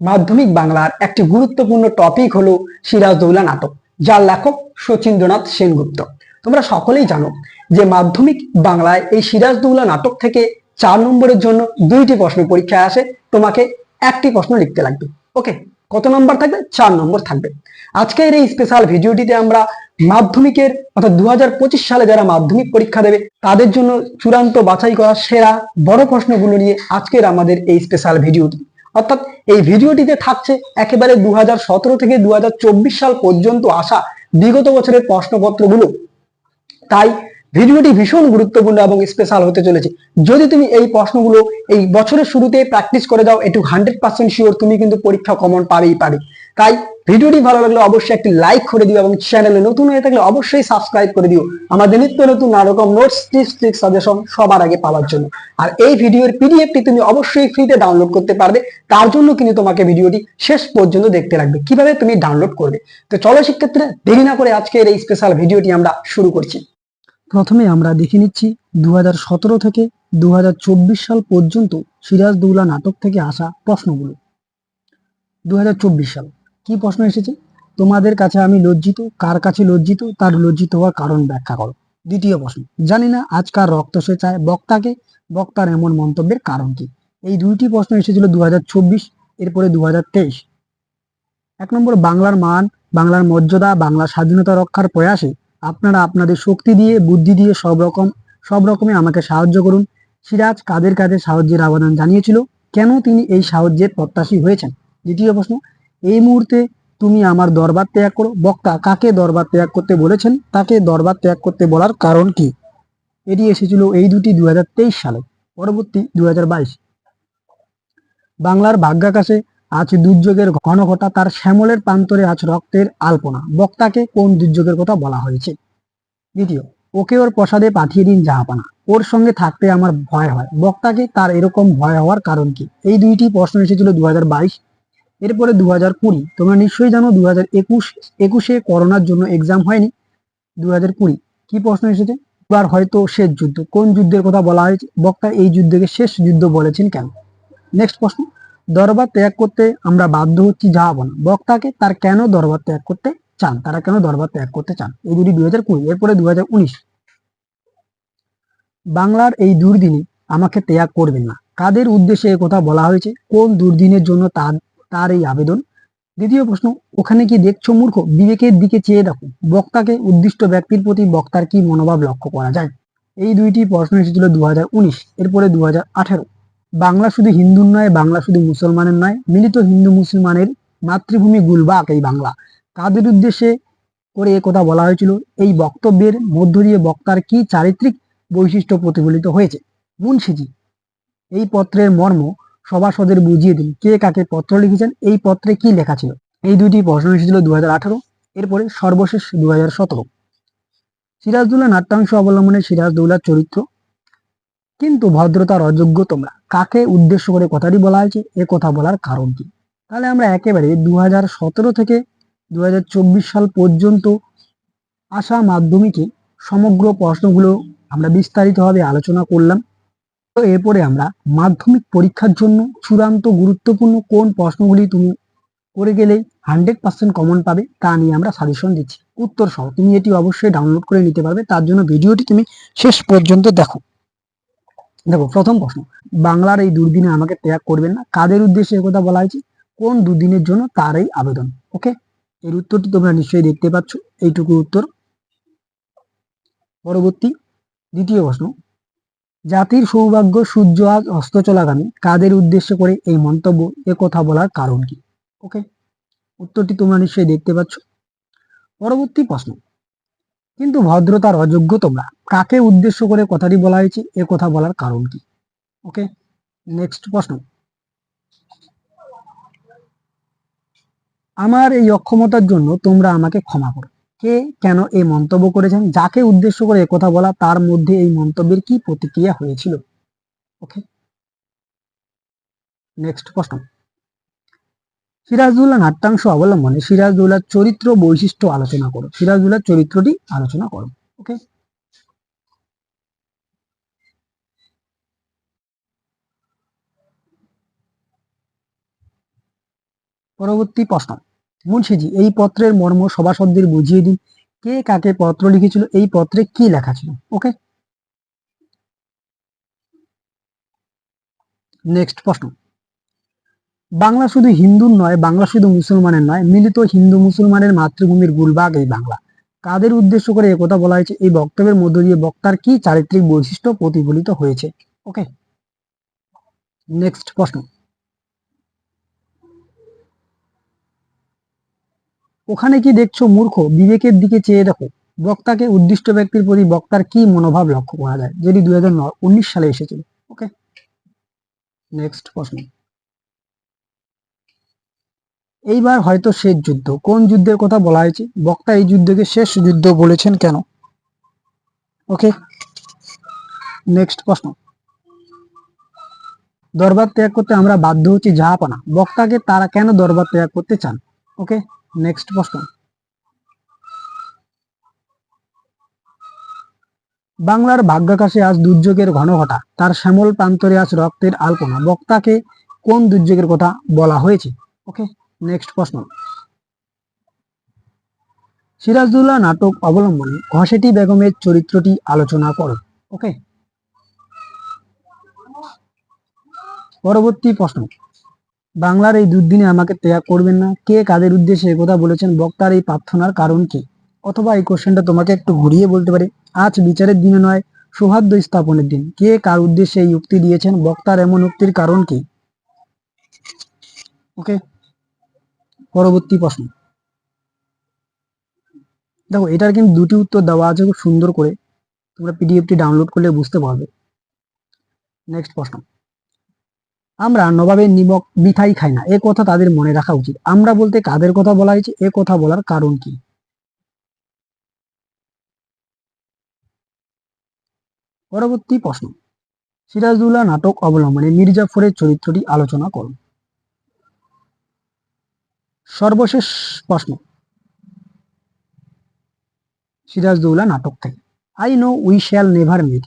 মাধ্যমিক বাংলার একটি গুরুত্বপূর্ণ টপিক হলো সিরাজদৌল্লা নাটক, যার লেখক শচীন্দ্রনাথ সেনগুপ্ত। তোমরা সকলেই জানো যে মাধ্যমিক বাংলায় এই সিরাজদৌল্লা নাটক থেকে চার নম্বরের জন্য দুইটি প্রশ্ন পরীক্ষায় আসে, তোমাকে একটি প্রশ্ন লিখতে লাগবে। ওকে কত নম্বর থাকবে? চার নম্বর থাকবে। আজকের এই স্পেশাল ভিডিওটিতে আমরা মাধ্যমিকের অর্থাৎ দু হাজার পঁচিশ সালে যারা মাধ্যমিক পরীক্ষা দেবে, তাদের জন্য চূড়ান্ত বাছাই করা সেরা বড় প্রশ্নগুলো নিয়ে আজকের আমাদের এই স্পেশাল ভিডিওটি। অর্থাৎ এই ভিডিওটিতে থাকছে একেবারে দু হাজার সতেরো থেকে দু হাজার চব্বিশ সাল পর্যন্ত আসা বিগত বছরের প্রশ্নপত্রগুলো। তাই ভিডিওটি ভীষণ গুরুত্বপূর্ণ এবং স্পেশাল হতে চলেছে। যদি তুমি এই প্রশ্নগুলো এই বছরের শুরুতে প্র্যাকটিস করে যাও একটু হান্ড্রেড পার্সেন্ট শিওর তুমি কিন্তু পরীক্ষা কমন পাবেই পাবে। তাই ভিডিওটি ভালো লাগলে অবশ্যই একটি লাইক করে দিও এবং চ্যানেলে নতুন হয়ে থাকলে অবশ্যই সাবস্ক্রাইব করে দিও। আমাদের নিত্য নতুন নানা রকম নোটস টিপস ট্রিক সাজেশন সবার আগে পাওয়ার জন্য। আর এই ভিডিওর পিডিএফটি তুমি অবশ্যই ফ্রিতে ডাউনলোড করতে পারবে। তার জন্য কিন্তু তোমাকে ভিডিওটি শেষ পর্যন্ত দেখতে লাগবে কীভাবে তুমি ডাউনলোড করবে? তো চলো শিক্ষার্থীরা দেরি না করে আজকের এই স্পেশাল ভিডিওটি আমরা শুরু করছি। প্রথমে আমরা দেখে নিচ্ছি দু হাজার সতেরো থেকে দু হাজার চব্বিশ সাল পর্যন্ত সিরাজদৌল্লা নাটক থেকে আসা প্রশ্নগুলো। দু হাজার চব্বিশ সাল। কি প্রশ্ন এসেছে? তোমাদের কাছে আমি লজ্জিত, কার কাছে লজ্জিত, তার লজ্জিত হওয়ার কারণ ব্যাখ্যা করো। দ্বিতীয় প্রশ্ন, জানি না আজকার রক্ত সে চায় বক্তাকে, বক্তার এমন মন্তব্যের কারণ কি? এই দুইটি প্রশ্ন এসেছিল দু হাজার চব্বিশ, এরপরে দু এক নম্বর, বাংলার মান, বাংলার মর্যাদা, বাংলার স্বাধীনতা রক্ষার প্রয়াসে আপনারা আপনাদের শক্তি দিয়ে, বুদ্ধি দিয়ে সব রকম, সব রকমে আমাকে সাহায্য করুন। সিরাজ কাদের কাদের সাহায্যের আবেদন জানিয়েছিল? কেন তিনি এই সাহায্যের প্রত্যাশী হয়েছেন? দ্বিতীয় প্রশ্ন এই মুহূর্তে তুমি আমার দরবার ত্যাগ করো। বক্তা, কাকে দরবার ত্যাগ করতে বলেছেন? তাকে দরবার ত্যাগ করতে বলার কারণ কি? এটি এসেছিল এই দুটি দুই হাজার তেইশ সালে, পরবর্তী দুই বাংলার ভাগ্যাকাশে আজ দুর্যোগের ঘন ঘটা তার শ্যামলের প্রান্তরে আজ রক্তের আলপনা। বক্তাকে কোন দুর্যোগের কথা বলা হয়েছে? দ্বিতীয়, ওকে ওর প্রসাদে পাঠিয়ে দিন জাহাপানা। ওর সঙ্গে থাকতে আমার ভয় হয়। বক্তাকে তার এরকম ভয় হওয়ার কারণ কি? এই দুইটি প্রশ্ন এসেছিল দুই হাজার বাইশ এরপরে দু হাজার কুড়ি, তোমরা নিশ্চয়ই জানো দু হাজার একুশ, একুশে করোনার জন্য এক্সাম হয়নি দু হাজার কুড়ি। কি প্রশ্ন এসেছে? এবার হয়তো শেষ যুদ্ধ। কোন যুদ্ধের কথা বলা হয়েছে? বক্তা এই যুদ্ধকে শেষ যুদ্ধ বলেছেন কেন? নেক্সট প্রশ্ন। দরবার ত্যাগ করতে আমরা বাধ্য হচ্ছি যাব না। বক্তাকে তার কেন দরবার ত্যাগ করতে চান? তারা কেন দরবার ত্যাগ করতে চান? এই দুটি দুই হাজার কুড়ি। এরপরে দু হাজার উনিশ। বাংলার এই দুর্দিনে আমাকে ত্যাগ করবেন না। কাদের উদ্দেশ্যে কথা বলা হয়েছে? কোন দুর্দিনের জন্য তার এই আবেদন। দ্বিতীয় প্রশ্ন, ওখানে কি দেখছ মূর্খ? বিবেকের দিকে চেয়ে দেখো। বক্তাকে উদ্দিষ্ট ব্যক্তির প্রতি বক্তার কি মনোভাব লক্ষ্য করা যায়? এই দুইটি প্রশ্ন এসেছিল দু হাজার উনিশ, এরপরে দু হাজার আঠেরো। বাংলা শুধু হিন্দুর নয়, বাংলা শুধু মুসলমানের নয়, মিলিত হিন্দু মুসলমানের মাতৃভূমি গুলবাক এই বাংলা। কাদের উদ্দেশ্যে করে কথা বলা হয়েছিল, এই বক্তব্যের মধ্য দিয়ে বক্তার কি চারিত্রিক বৈশিষ্ট্য প্রতিফলিত হয়েছে? মুন্সিজি, এই পত্রের মর্ম সভাসদের বুঝিয়ে দিন কে কাকে পত্র লিখেছেন, এই পত্রে কি লেখা ছিল। এই দুইটি প্রশ্ন এসেছিল দু হাজার আঠারো, এরপরে সর্বশেষ দু হাজার সতেরো। সিরাজদৌল্লা নাট্যাংশ অবলম্বনে সিরাজদৌল্লার চরিত্র। কিন্তু ভদ্রতার অযোগ্য তোমরা, কাকে উদ্দেশ্য করে কথাটি বলা হয়েছে, এ কথা বলার কারণ কি? তাহলে আমরা একেবারে দু হাজার সতেরো থেকে দু হাজার চব্বিশ সাল পর্যন্ত আসা মাধ্যমিকে সমগ্র প্রশ্নগুলো আমরা বিস্তারিতভাবে আলোচনা করলাম। তো এরপরে আমরা মাধ্যমিক পরীক্ষার জন্য চূড়ান্ত গুরুত্বপূর্ণ কোন প্রশ্নগুলি তুমি করে গেলে হান্ড্রেড পার্সেন্ট কমন পাবে তা নিয়ে আমরা সাজেশন দিচ্ছি। উত্তর সহ, তুমি এটি অবশ্যই ডাউনলোড করে নিতে পারবে, তার জন্য ভিডিওটি তুমি শেষ পর্যন্ত দেখো। দেখো, প্রথম প্রশ্ন, বাংলার এই দুর্দিনে আমাকে ত্যাগ করবেন না। কাদের উদ্দেশ্যে কথা বলা হয়েছে? কোন দুদিনের জন্য তার এই আবেদন? ওকে এর উত্তরটি তোমরা নিশ্চয়ই দেখতে পাচ্ছ, এইটুকু উত্তর। পরবর্তী, দ্বিতীয় প্রশ্ন জাতির সৌভাগ্য সূর্য আজ অস্ত চলাগামী কাদের উদ্দেশ্য করে এই মন্তব্য? এ কথা বলার কারণ কি? ওকে? উত্তরটি তোমরা নিশ্চয়ই দেখতে পাচ্ছ। পরবর্তী প্রশ্ন। কিন্তু ভদ্রতার অযোগ্য তোমরা। কাকে উদ্দেশ্য করে কথাটি বলা হয়েছে? এ কথা বলার কারণ কি? ওকে? নেক্সট প্রশ্ন। আমার এই অক্ষমতার জন্য তোমরা আমাকে ক্ষমা করো। কে কেন এই মন্তব্য করেছেন? যাকে উদ্দেশ্য করে কথা বলা, তার মধ্যে এই মন্তব্যের কি প্রতিক্রিয়া হয়েছিল? ওকে। নেক্সট প্রশ্ন। সিরাজদৌল্লা নাট্যাংশ অবলম্বনে সিরাজদৌল্লার চরিত্র বৈশিষ্ট্য আলোচনা করো। সিরাজদৌল্লার চরিত্রটি আলোচনা করো। ওকে। পরবর্তী প্রশ্ন। মুন্সিজি এই পত্রের মর্ম সভাসদদের বুঝিয়ে দিন কে কাকে পত্র লিখেছিল, এই পত্রে কি লেখা ছিল, ওকে? নেক্সট প্রশ্ন। বাংলা শুধু হিন্দুর নয়, বাংলা শুধু মুসলমানের নয়, মিলিত হিন্দু মুসলমানের মাতৃভূমির গুলবাগ এই বাংলা। কাদের উদ্দেশ্য করে একথা বলা হয়েছে? এই বক্তব্যের মধ্য দিয়ে বক্তার কি চারিত্রিক বৈশিষ্ট্য প্রতিফলিত হয়েছে, ওকে? নেক্সট প্রশ্ন। ওখানে কি দেখছ মূর্খ? বিবেকের দিকে চেয়ে দেখো। বক্তাকে উদ্দিষ্ট ব্যক্তির প্রতি বক্তার কি মনোভাব লক্ষ্য করা যায়? যেটি দুই হাজার উনিশ সালে এসেছিল। ওকে নেক্সট প্রশ্ন। এইবার হয়তো শেষ যুদ্ধ। কোন যুদ্ধের কথা বলা হয়েছে? বক্তা এই যুদ্ধকে শেষ যুদ্ধ বলেছেন কেন? ওকে নেক্সট প্রশ্ন। দরবার ত্যাগ করতে আমরা বাধ্য হচ্ছি জাহাপানা। বক্তাকে তারা কেন দরবার ত্যাগ করতে চান? ওকে নেক্সট প্রশ্ন বাংলার ভাগ্যাকাশে আজ দুর্যোগের ঘন ঘটা তার শ্যামল প্রান্তরে আজ রক্তের আলপনা। বক্তাকে কোন দুর্যোগের কথা বলা হয়েছে? ওকে নেক্সট প্রশ্ন। সিরাজদুল্লাহ নাটক অবলম্বনে ঘসেটি বেগমের চরিত্রটি আলোচনা করো। ওকে পরবর্তী প্রশ্ন। বাংলার এই দুর্দিনে আমাকে ত্যাগ করবেন না। কে কাদের উদ্দেশ্যে একথা বলেছেন, বক্তার এই প্রার্থনার কারণ কি? অথবা এই কোশ্চেনটা তোমাকে একটু ঘুরিয়ে বলতে পারে। আজ বিচারের দিনে নয়, সৌহার্দ্য স্থাপনের দিন। কে কার উদ্দেশ্যে এই উক্তি দিয়েছেন, বক্তার এমন উক্তির কারণ কি? ওকে, পরবর্তী প্রশ্ন। দেখো, এটার কিন্তু দুটি উত্তর দেওয়া আছে খুব সুন্দর করে। তোমরা পিডিএফটি ডাউনলোড করলে বুঝতে পারবে। নেক্সট প্রশ্ন। আমরা নবাবের নিমক মিঠাই খাই না। এ কথা তাদের মনে রাখা উচিত। আমরা বলতে কাদের কথা বলা হয়েছে? এ কথা বলার কারণ কি? পরবর্তী প্রশ্ন। সিরাজদুল্লাহ নাটক অবলম্বনে মির্জাফরের চরিত্রটি আলোচনা করুন। সর্বশেষ প্রশ্ন। সিরাজদৌলা নাটক থেকে। I know we shall never meet.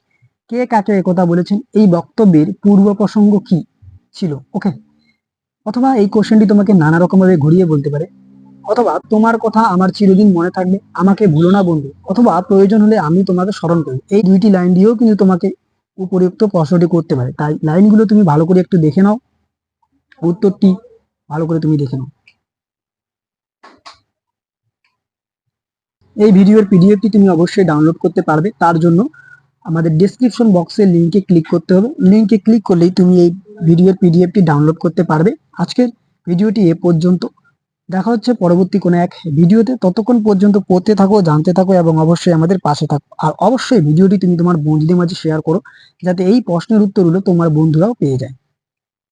কে কাকে একথা বলেছেন? এই বক্তব্যের পূর্ব প্রসঙ্গ কি? ছিল ওকে অথবা এই কোশ্চেনটি তোমাকে নানা রকম ভাবে ঘুরিয়ে বলতে পারে। অথবা তোমার কথা আমার চিরদিন মনে থাকবে, আমাকে ভুলো না বন্ধু। অথবা প্রয়োজন হলে আমি তোমাকে স্মরণ করি। এই দুইটি লাইন দিয়েও কিন্তু তোমাকে উপযুক্ত প্রশ্নটি করতে পারে। তাই লাইনগুলো তুমি ভালো করে একটু দেখে নাও। উত্তরটি ভালো করে তুমি দেখে নাও। এই ভিডিওর পিডিএফটি তুমি অবশ্যই ডাউনলোড করতে পারবে। তার জন্য আমাদের ডিসক্রিপশন বক্সের লিঙ্কে ক্লিক করতে হবে। লিঙ্কে ক্লিক করলেই তুমি এই ভিডিওর পিডিএফটি ডাউনলোড করতে পারবে। আজকের ভিডিওটি এ পর্যন্ত। দেখা হচ্ছে পরবর্তী কোনো এক ভিডিওতে। ততক্ষণ পর্যন্ত পড়তে থাকো, জানতে থাকো এবং অবশ্যই আমাদের পাশে থাকো। আর অবশ্যই ভিডিওটি তুমি তোমার বন্ধুদের মাঝে শেয়ার করো, যাতে এই প্রশ্নের উত্তরগুলো তোমার বন্ধুরাও পেয়ে যায়।